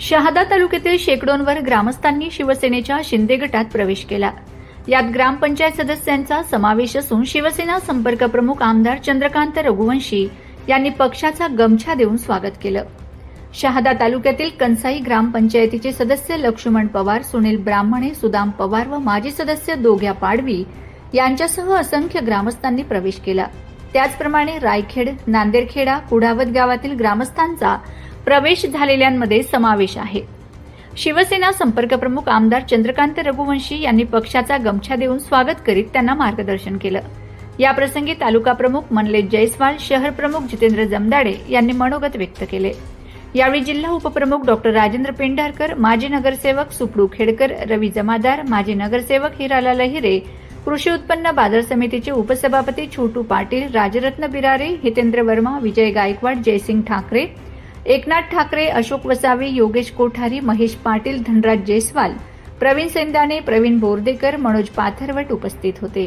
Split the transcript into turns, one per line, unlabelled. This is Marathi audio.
शहादा तालुक्यातील शेकडोंवर ग्रामस्थांनी शिवसेनेच्या शिंदे गटात प्रवेश केला. यात ग्रामपंचायत सदस्यांचा समावेश असून शिवसेना संपर्क प्रमुख आमदार चंद्रकांत रघुवंशी यांनी पक्षाचा गमछा देऊन स्वागत केलं. शहादा तालुक्यातील कंसाई ग्रामपंचायतीचे सदस्य लक्ष्मण पवार सुनील ब्राह्मणे सुदाम पवार व माजी सदस्य दोघ्या पाडवी यांच्यासह असंख्य ग्रामस्थांनी प्रवेश केला. त्याचप्रमाणे रायखेड नांदेडखेडा कुडावत गावातील ग्रामस्थांचा प्रवेश झालेल्यांमध्ये समावेश आहे. शिवसेना संपर्क प्रमुख आमदार चंद्रकांत रघुवंशी यांनी पक्षाचा गमछा देऊन स्वागत करीत त्यांना मार्गदर्शन केलं. याप्रसंगी तालुका प्रमुख मनलेश जयस्वाल शहर प्रमुख जितेंद्र जमदाडे यांनी मनोगत व्यक्त केले. यावेळी जिल्हा उपप्रमुख डॉक्टर राजेंद्र पेंढारकर माजी नगरसेवक सुपडू खेडकर रवी जमादार माजी नगरसेवक हिराला लहिरे कृषी उत्पन्न बाजार समितीचे उपसभापती छोटू पाटील राजरत्न बिरारे हितेंद्र वर्मा विजय गायकवाड जयसिंग ठाकरे एकनाथ ठाकरे अशोक वसावे योगेश कोठारी महेश पाटील धनराज जयस्वाल प्रवीण सेंदाने प्रवीण बोर्देकर मनोज पाथरवट उपस्थित होते.